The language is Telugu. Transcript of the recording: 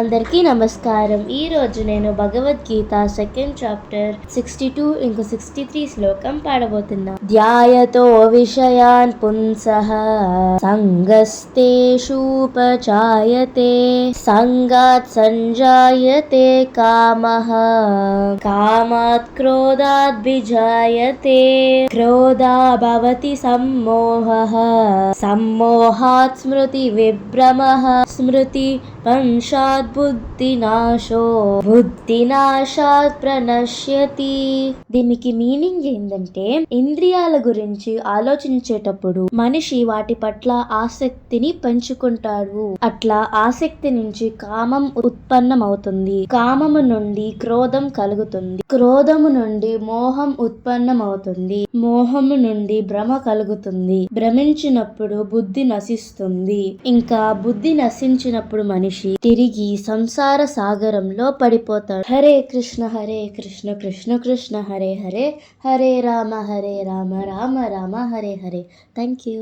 అందరికీ నమస్కారం. ఈ రోజు నేను Bhagavad Gita second chapter sixty two ఇంకో సిక్స్టీ త్రీ శ్లోకం పాడబోతున్నా. ధ్యాయతో విషయాన్ పుంసః సంగస్తేషూపచాయతే సంగాత్ సంజాయతే కామః కామాత్ క్రోధాద్ విజాయతే క్రోధా భవతి సమ్మోహः సమ్మోహాత్ స్మృతి విభ్రమः స్మృతి పంశాత్ బుద్ధినాశో బుద్ధినాశాత్ ప్రణశ్యతి దీనికి మీనింగ్ ఏంటంటే ఇంద్రియాల గురించి ఆలోచించేటప్పుడు మనిషి వాటి పట్ల ఆసక్తిని పెంచుకుంటాడు. అట్లా ఆసక్తి నుంచి కామం ఉత్పన్నమవుతుంది. కామము నుండి క్రోధం కలుగుతుంది. క్రోధము నుండి మోహం ఉత్పన్నమవుతుంది. మోహము నుండి భ్రమ కలుగుతుంది. భ్రమించినప్పుడు బుద్ధి నశిస్తుంది. ఇంకా బుద్ధి నశించినప్పుడు మనిషి మనిషి తిరిగి సంసార సాగరంలో పడిపోతాడు. హరే కృష్ణ హరే కృష్ణ కృష్ణ కృష్ణ హరే హరే హరే రామ హరే రామ రామ రామ హరే హరే. Thank you